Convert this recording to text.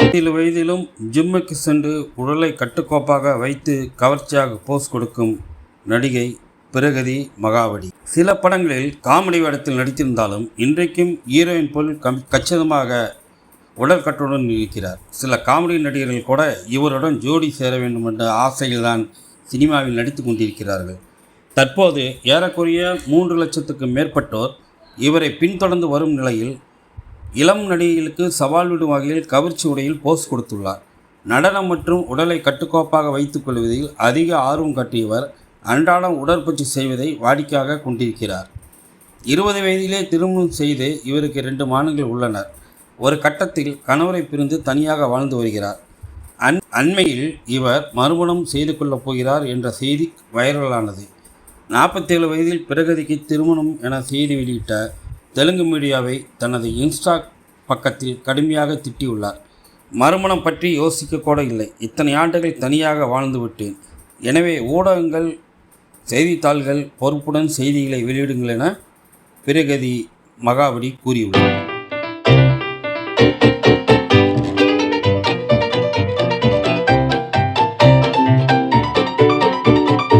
பதினேழு வயதிலும் ஜிம்முக்கு சென்று உடலை கட்டுக்கோப்பாக வைத்து கவர்ச்சியாக போஸ் கொடுக்கும் நடிகை பிரகதி மகாவடி. சில படங்களில் காமெடி வேடத்தில் நடித்திருந்தாலும் இன்றைக்கும் ஹீரோயின் போல் கம் கச்சிதமாக உடற்கட்டுடன் இருக்கிறார். சில காமெடி நடிகர்கள் கூட இவருடன் ஜோடி சேர வேண்டும் என்ற ஆசையில்தான் சினிமாவில் நடித்து கொண்டிருக்கிறார்கள். தற்போது ஏறக்குறைய மூன்று லட்சத்துக்கு மேற்பட்டோர் இவரை பின்தொடர்ந்து வரும் நிலையில் இளம் நடிகைகளுக்கு சவால் விடும் வகையில் கவர்ச்சி உடையில் போஸ் கொடுத்துள்ளார். நடனம் மற்றும் உடலை கட்டுக்கோப்பாக வைத்துக் கொள்வதில் அதிக ஆர்வம் காட்டியவர் அன்றாடம் உடற்பயிற்சி செய்வதை வாடிக்கையாக கொண்டிருக்கிறார். இருபது வயதிலே திருமணம் செய்து இவருக்கு ரெண்டு மாணவர்கள் உள்ளனர். ஒரு கட்டத்தில் கணவரை பிரிந்து தனியாக வாழ்ந்து வருகிறார். அன் அண்மையில் இவர் மறுமணம் செய்து கொள்ளப் போகிறார் என்ற செய்தி வைரலானது. நாற்பத்தேழு வயதில் பிரகதிக்கு திருமணம் என செய்தி வெளியிட்ட தெலுங்கு மீடியாவை தனது இன்ஸ்டா பக்கத்தில் கடுமையாக திட்டியுள்ளார். மறுமணம் பற்றி யோசிக்க கூட இல்லை. இத்தனை ஆண்டுகள் தனியாக வாழ்ந்து விட்டேன். எனவே ஊடகங்கள் செய்தித்தாள்கள் பொறுப்புடன் செய்திகளை வெளியிடுங்கள் என பிரகதி மகாவடி கூறியுள்ளார்.